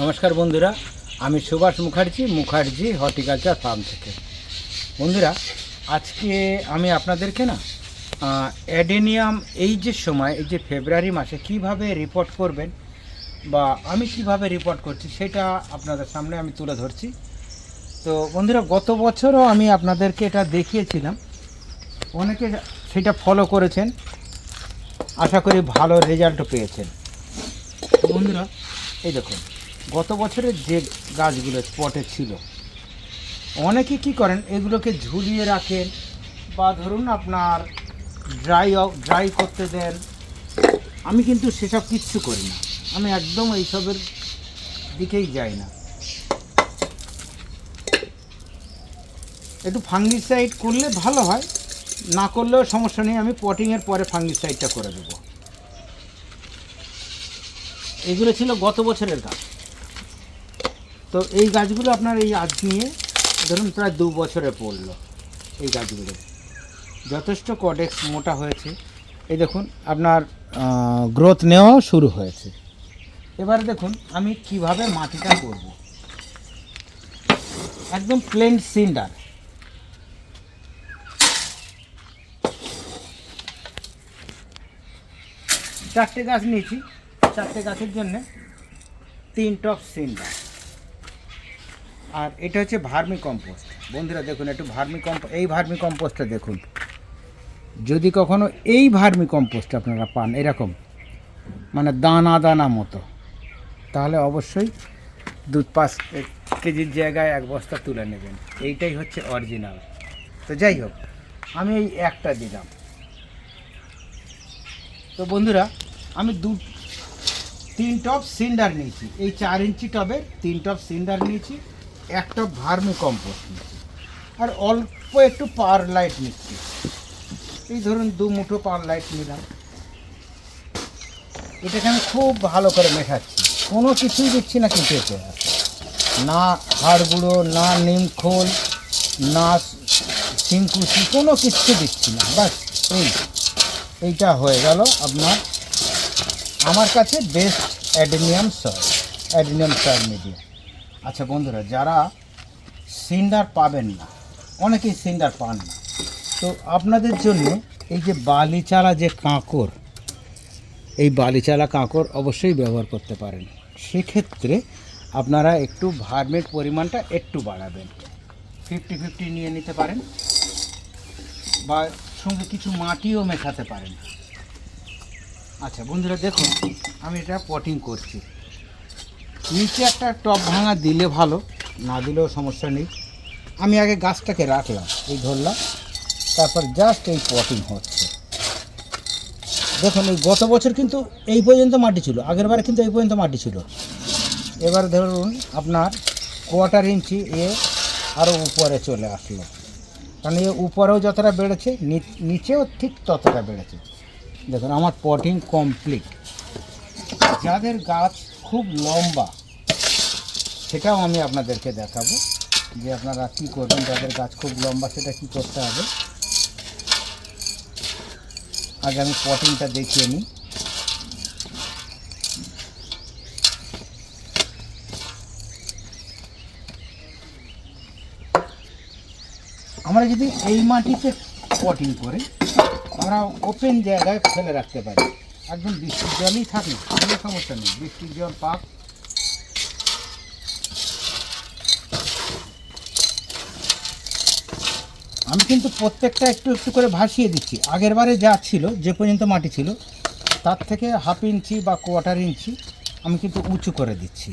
নমস্কার বন্ধুরা, আমি সুভাষ মুখার্জি মুখার্জি হর্টিকালচার ফার্ম থেকে। বন্ধুরা, আজকে আমি আপনাদেরকে না অ্যাডেনিয়াম এই যে সময়, এই যে ফেব্রুয়ারি মাসে কীভাবে রিপোর্ট করবেন বা আমি কীভাবে রিপোর্ট করছি সেটা আপনাদের সামনে আমি তুলে ধরছি। তো বন্ধুরা, গত বছরও আমি আপনাদেরকে এটা দেখিয়েছিলাম। অনেকে সেটা ফলো করেছেন। আশা করি ভালো রেজাল্টও পেয়েছেন। বন্ধুরা, এই দেখুন। গত বছরের যে গাছগুলো স্পটে ছিল, অনেকে কি করেন, এগুলোকে ঝুলিয়ে রাখেন বা ধরুন আপনার ড্রাই ড্রাই করতে দেন। আমি কিন্তু সেসব কিচ্ছু করি না। আমি একদম এইসবের দিকেই যাই না। একটু ফাঙ্গিসাইড করলে ভালো হয়, না করলেও সমস্যা নেই, আমি পটিংয়ের পরে ফাঙ্গিসাইডটা করে দেবো। এগুলো ছিল গত বছরের গাছ। তো এই গাছগুলো আপনার এই আজ নিয়ে ধরুন প্রায় দু বছরে পড়ল, এই গাছগুলো। যথেষ্ট কডেক্স মোটা হয়েছে। এই দেখুন, আপনার গ্রোথ নেওয়াও শুরু হয়েছে। এবারে দেখুন, আমি কীভাবে মাটিটা করব। একদম প্লেন সিন্ডার চারটে গাছ নিয়েছি। চারটে গাছের জন্য তিন টপ সিন্ডার আর এটা হচ্ছে ভার্মি কম্পোস্ট। বন্ধুরা দেখুন, একটু ভার্মি কম্প এই ভার্মি কম্পোস্টটা দেখুন। যদি কখনো এই ভার্মি কম্পোস্ট আপনারা পান, এরকম মানে দানা দানা মতো, তাহলে অবশ্যই দু পাঁচ কেজির জায়গায় এক বস্তা তুলে নেবেন। এইটাই হচ্ছে অরিজিনাল। তো যাই হোক, আমি এই একটা দিলাম। তো বন্ধুরা, আমি দু, তিন টপ সিন্ডার নিয়েছি। এই চার ইঞ্চি টবে তিন টপ সিন্ডার নিয়েছি। এক টপ ভার্মি কম্পোস্ট নিয়েছি আর অল্প একটু পাওয়ার লাইট নিচ্ছি। এই ধরুন দু মুঠো পার লাইট নিলাম। এটাকে আমি খুব ভালো করে মেশাচ্ছি। কোনো কিছুই দিচ্ছি না কিন্তু এতে। না হাড় গুঁড়ো, না নিমখোল না শিংকুচি কোনো কিচ্ছু দিচ্ছি না। বাস এই। এইটা হয়ে গেল আপনার আমার কাছে best adenium soil adenium soil media আচ্ছা বন্ধুরা, যারা সিন্ডার পাবেন না, অনেকেই সিন্ডার পান না। তো আপনাদের জন্য এই যে বালিচালা যে কাঁকর, এই বালিচালা কাঁকর অবশ্যই ব্যবহার করতে পারেন। সেক্ষেত্রে আপনারা একটু ভার্মের পরিমাণটা একটু বাড়াবেন। ফিফটি ফিফটি নিয়ে নিতে পারেন বা সঙ্গে কিছু মাটিও মেশাতে পারেন। আচ্ছা বন্ধুরা, দেখুন, আমি এটা পটিং করছি। নিচে একটা টপ ভাঙা দিলে ভালো, না দিলেও সমস্যা নেই। আমি আগে গাছটাকে রাখলাম, এই ধরলাম, তারপর জাস্ট এই পটিং হচ্ছে। দেখুন, এই গত বছর কিন্তু এই পর্যন্ত মাটি ছিল, আগের বারে কিন্তু এই পর্যন্ত মাটি ছিল। এবার ধরুন, আপনার কোয়ার্টার ইঞ্চি এ আরও উপরে চলে আসলো। কারণ এ উপরেও যতটা বেড়েছে নিচেও ঠিক ততটা বেড়েছে। দেখুন, আমার পটিং কমপ্লিট যাদের গাছ খুব লম্বা, সেটাও আমি আপনাদেরকে দেখাবো যে আপনারা কী করবেন, যাদের গাছ খুব লম্বা সেটা কী করতে হবে। আগে আমি পটিংটা দেখিয়ে নিই। আমরা যদি এই মাটিতে পটিং করে, আমরা ওপেন জায়গায় ফেলে রাখতে পারি। একদম বৃষ্টির জলই থাকে, কোনো সমস্যা নেই। বৃষ্টির জল পাক। আমি কিন্তু প্রত্যেকটা একটু একটু করে ভাসিয়ে দিচ্ছি। আগের বারে যা ছিল, যে পর্যন্ত মাটি ছিল, তার থেকে হাফ ইঞ্চি বা কোয়ার্টার ইঞ্চি আমি কিন্তু উঁচু করে দিচ্ছি।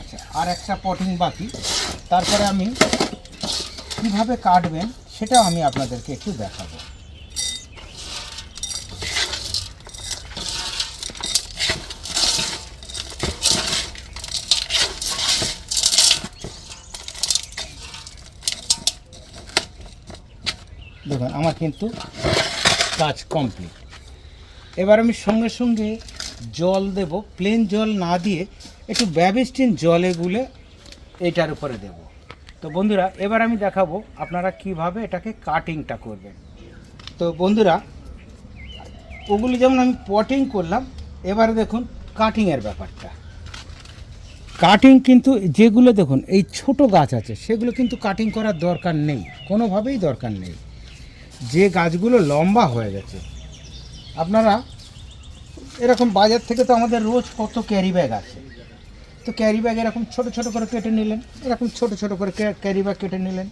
আচ্ছা আর একটা পটিং বাকি। তারপরে আমি কীভাবে কাটবেন? সেটাও আমি আপনাদেরকে একটু দেখাবো। দেখুন, আমার কিন্তু কাজ কমপ্লিট এবার আমি সঙ্গে সঙ্গে জল দেব প্লেন জল না দিয়ে একটু ব্যাবিস্টিন জলে গুলে এটার উপরে দেব। তো বন্ধুরা, এবার আমি দেখাবো আপনারা কীভাবে এটাকে কাটিংটা করবেন। তো বন্ধুরা, ওগুলি যেমন আমি পটিং করলাম, এবারে দেখুন কাটিংয়ের ব্যাপারটা। কাটিং কিন্তু যেগুলো দেখুন, এই ছোট গাছ আছে, সেগুলো কিন্তু কাটিং করার দরকার নেই, কোনোভাবেই দরকার নেই। যে গাছগুলো লম্বা হয়ে গেছে, আপনারা, এরকম বাজার থেকে তো আমাদের রোজ কত ক্যারি ব্যাগ আছে তো ক্যারি ব্যাগ এরকম ছোট ছোট করে কেটে নিলেন, এরকম ছোট ছোট করে ক্যারি ব্যাগ কেটে নিলেন।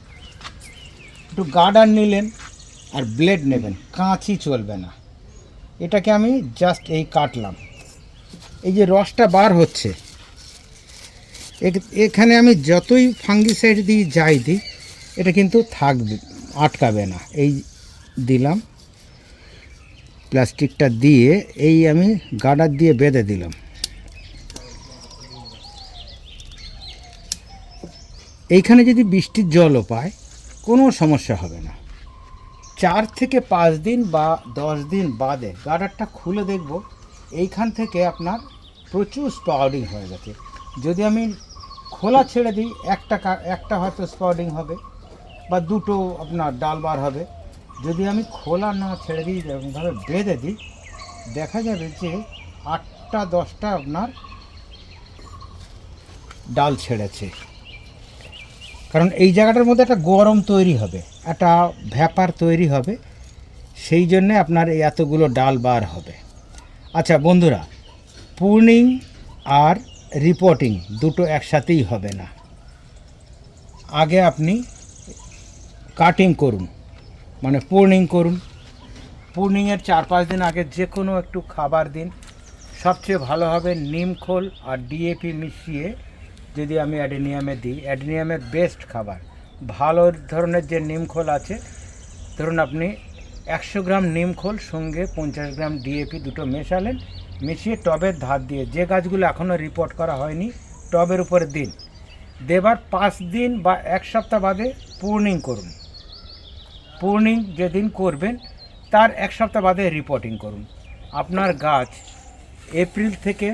একটু গার্ডার নিলেন আর ব্লেড নেবেন, কাঁচি চলবে না। এটাকে আমি জাস্ট এই কাটলাম। এই যে রসটা বার হচ্ছে এখানে আমি যতই ফাঙ্গিসাইড দিয়ে যাই দিই, এটা কিন্তু থাকবে আটকাবে না। এই দিলাম প্লাস্টিকটা দিয়ে এই আমি গার্ডার দিয়ে বেঁধে দিলাম। এইখানে যদি বৃষ্টির জলও পায়, কোনো সমস্যা হবে না। চার থেকে পাঁচ দিন বা দশ দিন বাদে গার্ডারটা খুলে দেখব। এইখান থেকে আপনার প্রচুর স্পাউডিং হয়ে গেছে যদি আমি খোলা ছেড়ে দিই, একটা একটা হয়তো স্পাউডিং হবে বা দুটো আপনার ডাল বার হবে। যদি আমি খোলা না ছেড়ে দিই, এরকমভাবে বেঁধে দিই, দেখা যাবে যে আটটা, দশটা আপনার ডাল ছেড়েছে। কারণ এই জায়গাটার মধ্যে একটা গরম তৈরি হবে, একটা ভ্যাপার তৈরি হবে, সেই জন্যে আপনার এই এতগুলো ডাল বার হবে। আচ্ছা বন্ধুরা, পূর্ণিং আর রিপোর্টিং দুটো একসাথেই হবে না। আগে আপনি কাটিং করুন মানে পূর্ণিং করুন। পূর্ণিংয়ের চার পাঁচ দিন আগে যে কোনো একটু খাবার দিন। সবচেয়ে ভালো হবে নিমখোল আর ডিএপি মিশিয়ে যদি আমি অ্যাডেনিয়ামে দিই অ্যাডেনিয়ামের বেস্ট খাবার। ভালো ধরনের যে নিমখোল আছে, ধরুন আপনি একশো গ্রাম নিমখোল সঙ্গে পঞ্চাশ গ্রাম ডিএপি দুটো মেশালেন, মিশিয়ে টবের ধার দিয়ে, যে গাছগুলো এখনও রিপোর্ট করা হয়নি, টবের উপরে দিন। দেবার পাঁচ দিন বা এক সপ্তাহ বাদে পূর্ণিং করুন। পূর্ণিং যেদিন করবেন, তার এক সপ্তাহ বাদে রিপোর্টিং করুন। আপনার গাছ এপ্রিল থেকে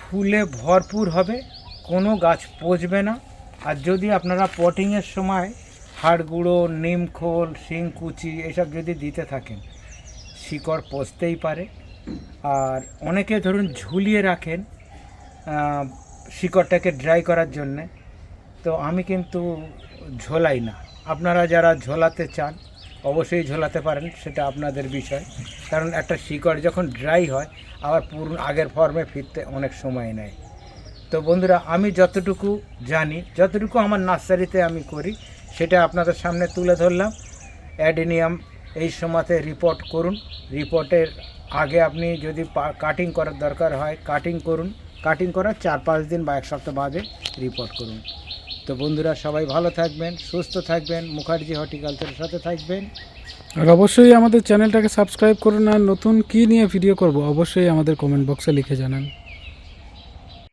ফুলে ভরপুর হবে কোনো গাছ পচবে না। আর যদি আপনারা পটিংয়ের সময় হাড় গুঁড়ো নিমখোল শিংকুচি এসব যদি দিতে থাকেন, শিকড় পচতেই পারে। আর অনেকে ধরুন ঝুলিয়ে রাখেন শিকড়টাকে ড্রাই করার জন্যে। তো আমি কিন্তু ঝোলাই না। আপনারা যারা ঝোলাতে চান, অবশ্যই ঝোলাতে পারেন, সেটা আপনাদের বিষয়। কারণ একটা শিকড় যখন ড্রাই হয়, আবার পুরো আগের ফর্মে ফিরতে অনেক সময় নেয়। তো বন্ধুরা, আমি যতটুকু জানি, যতটুকু আমার নার্সারিতে আমি করি, সেটা আপনাদের সামনে তুলে ধরলাম। অ্যাডেনিয়াম এই সময়তে রিপোর্ট করুন। রিপোর্টের আগে আপনি যদি কাটিং করার দরকার হয় কাটিং করুন। কাটিং করার চার পাঁচ দিন বা এক সপ্তাহ বাদে রিপোর্ট করুন। তো বন্ধুরা, সবাই ভালো থাকবেন, সুস্থ থাকবেন, মুখার্জি হর্টিকালচারের সাথে থাকবেন। আর অবশ্যই আমাদের চ্যানেলটাকে সাবস্ক্রাইব করুন। আর নতুন কী নিয়ে ভিডিও করব, অবশ্যই আমাদের কমেন্ট বক্সে লিখে জানান।